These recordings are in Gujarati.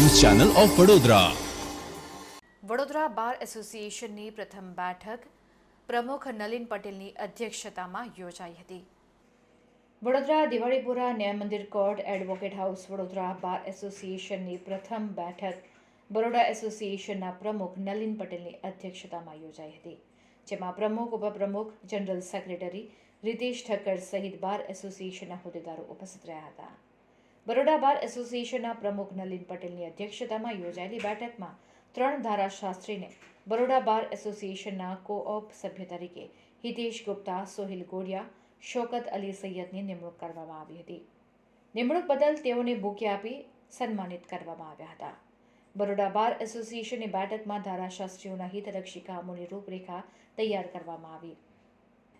Channel of Vadodara. Vadodara bar એસોસિએશનની પ્રથમ બેઠક પ્રમુખ નલિન પટેલની અધ્યક્ષતામાં યોજાઈ હતી. Vadodara Diwalipura Nyay Mandir court advocate house Vadodara bar એસોસિએશનની પ્રથમ બેઠક બરોડા એસોસિએશનના પ્રમુખ નલિન પટેલની અધ્યક્ષતામાં યોજાઈ હતી, જેમાં પ્રમુખ, ઉપપ્રમુખ, જનરલ સેક્રેટરી રીતેશ ઠક્કર સહિત બાર એસોસિએશનના હોદ્દેદારો ઉપસ્થિત રહ્યા હતા. બરોડા બાર એસોસિએશનના પ્રમુખ નલિન પટેલની અધ્યક્ષતામાં યોજાયેલી બેઠકમાં ત્રણ ધારાશાસ્ત્રીને બરોડા બાર એસોસિએશનના કોઓપ સભ્ય તરીકે હિતેશ ગુપ્તા, સોહિલ ગોડિયા, શોકત અલી સૈયદની નિમણૂક કરવામાં આવી હતી. નિમણૂક બદલ તેઓને બુકે આપી સન્માનિત કરવામાં આવ્યા હતા. બરોડા બાર એસોસિએશનની બેઠકમાં ધારાશાસ્ત્રીઓના હિતલક્ષી કામોની રૂપરેખા તૈયાર કરવામાં આવી.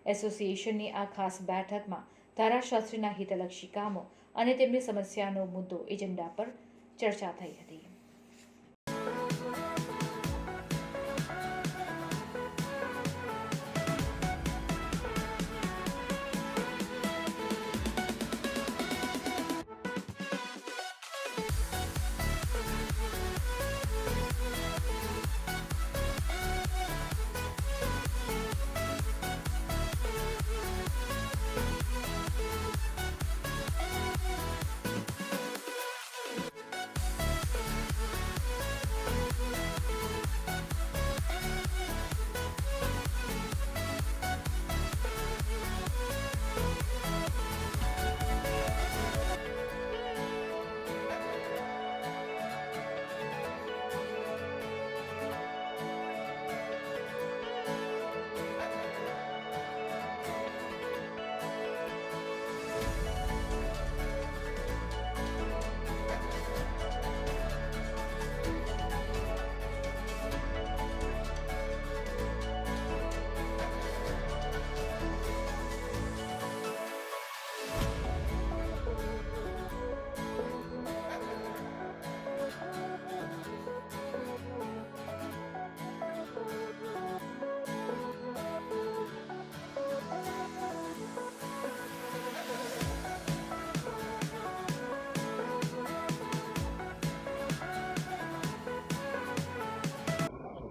એસોસિએશનની આ ખાસ બેઠકમાં ધારાશાસ્ત્રીના હિતલક્ષી કામો અને તેમની સમસ્યાનો મુદ્દો એજન્ડા પર ચર્ચા થઈ હતી.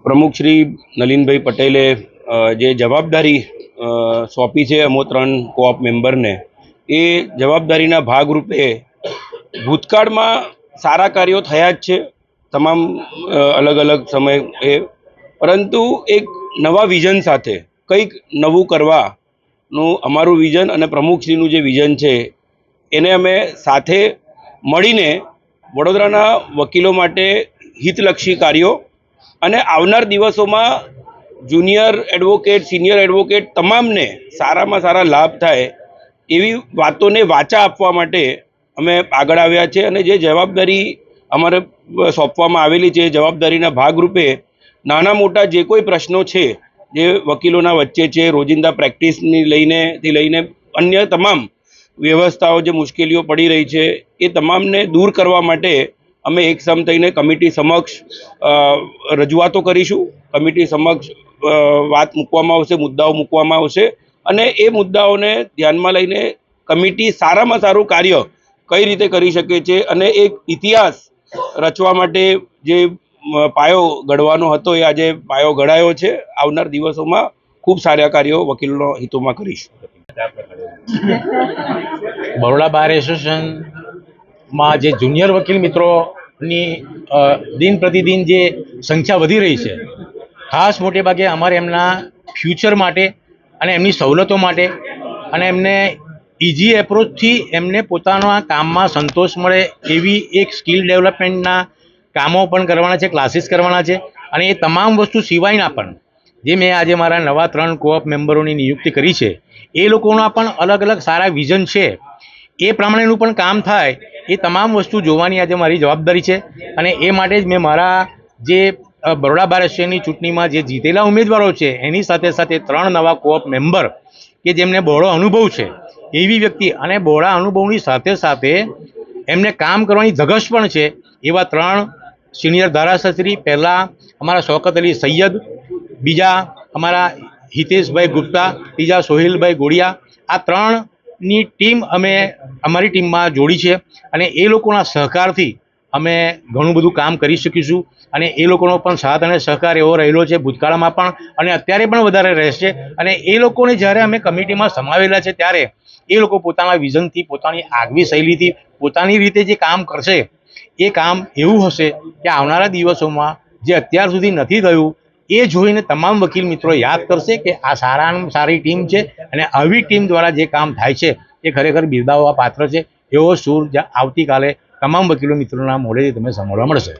પ્રમુખ શ્રી નલિનભાઈ પટેલે જે જવાબદારી સોંપી છે અમો ત્રણ કોઓપ મેમ્બરને, એ જવાબદારીના ભાગરૂપે ભૂતકાળમાં સારા કાર્યો થયા જ છે. તમામ અલગ અલગ સમય એ. પરંતુ એક નવા વિઝન સાથે, કંઈક નવું કરવાનું અમારું વિઝન અને પ્રમુખશ્રીનું જે વિઝન છે, એને અમે સાથે મળીને વડોદરાના વકીલો માટે હિતલક્ષી કાર્યો અને આવનાર દિવસોમાં જુનિયર એડવોકેટ, સિનિયર એડવોકેટ તમામને સારામાં સારા લાભ થાય એવી વાતોને વાચા આપવા માટે અમે આગળ આવ્યા છે અને જે જવાબદારી અમારે સોંપવામાં આવેલી છે જવાબદારીના ભાગરૂપે નાના મોટા જે કોઈ પ્રશ્નો છે, જે વકીલોના વચ્ચે છે, રોજિંદા પ્રેક્ટિસની લઈને થી લઈને અન્ય તમામ વ્યવસ્થાઓ, જે મુશ્કેલીઓ પડી રહી છે, એ તમામને દૂર કરવા માટે અમે એકસામ થઈને કમિટી સમક્ષ રજૂઆતો કરીશું. કમિટી સમક્ષ વાત મૂકવામાં આવશે, મુદ્દાઓ મૂકવામાં આવશે. અને એ મુદ્દાઓને ધ્યાનમાં લઈને કમિટી સારામાં સારું કાર્ય કઈ રીતે કરી શકે છે અને એક ઇતિહાસ રચવા માટે જે પાયો ઘડવાનો હતો એ આજે પાયો ઘડાયો છે. આવનાર દિવસોમાં ખૂબ સારા કાર્યો વકીલોના હિતોમાં કરીશું. બરોડા બાર એસોસિએશનમાં જે જુનિયર વકીલ મિત્રોની દિન પ્રતિદિન જે સંખ્યા વધી રહી છે, ખાસ મોટે ભાગે અમારે એમના ફ્યુચર માટે અને એમની સવલતો માટે અને એમને ઇઝી એપ્રોચથી એમને પોતાના કામમાં સંતોષ મળે એવી એક સ્કિલ ડેવલપમેન્ટના કામો પણ કરવાના છે ક્લાસીસ કરવાના છે અને એ તમામ વસ્તુ સિવાયના પણ જે મેં આજે મારા નવા ત્રણ કોઓપ મેમ્બરોની નિયુક્તિ કરી છે, એ લોકોના પણ અલગ અલગ સારા વિઝન છે. એ પ્રમાણેનું પણ કામ થાય એ તમામ વસ્તુ જોવાની આજે મારી જવાબદારી છે. અને એ માટે જ મેં મારા જે બરોડા બાર ચૂંટણીમાં જે જીતેલા ઉમેદવારો છે, એની સાથે સાથે ત્રણ નવા કોઓપ મેમ્બર કે જેમને બહોળો અનુભવ છે, એવી વ્યક્તિ અને બહોળા અનુભવની સાથે સાથે એમને કામ કરવાની ધગશ પણ છે, એવા ત્રણ સિનિયર ધારાશાસ્ત્રી પહેલાં અમારા શૌકત અલી સૈયદ, બીજા અમારા હિતેશભાઈ ગુપ્તા, ત્રીજા સોહિલભાઈ ગોડિયા, આ ત્રણની ટીમ અમે અમારી ટીમમાં જોડી છે અને એ લોકોના સહકારથી અમે ઘણું બધું કામ કરી શકીશું અને એ લોકોનો પણ સાથ અને સહકાર એવો રહેલો છે ભૂતકાળમાં પણ અને અત્યારે પણ વધારે રહેશે અને એ લોકોને જ્યારે અમે કમિટીમાં સમાવેલા છે ત્યારે એ લોકો પોતાના વિઝનથી, પોતાની આગવી શૈલીથી, પોતાની રીતે જે કામ કરશે, એ કામ એવું હશે કે આવનારા દિવસોમાં જે અત્યાર સુધી નથી થયું એ જોઈને તમામ વકીલ મિત્રો યાદ કરશે કે આ સારામાં સારી ટીમ છે અને આવી ટીમ દ્વારા જે કામ થાય છે, એ ખરેખર બિરદાવવા પાત્ર છે. એવો સૂર આવતીકાલે તમામ વકીલો મિત્રોના મોઢેથી તમને સાંભળવા મળશે.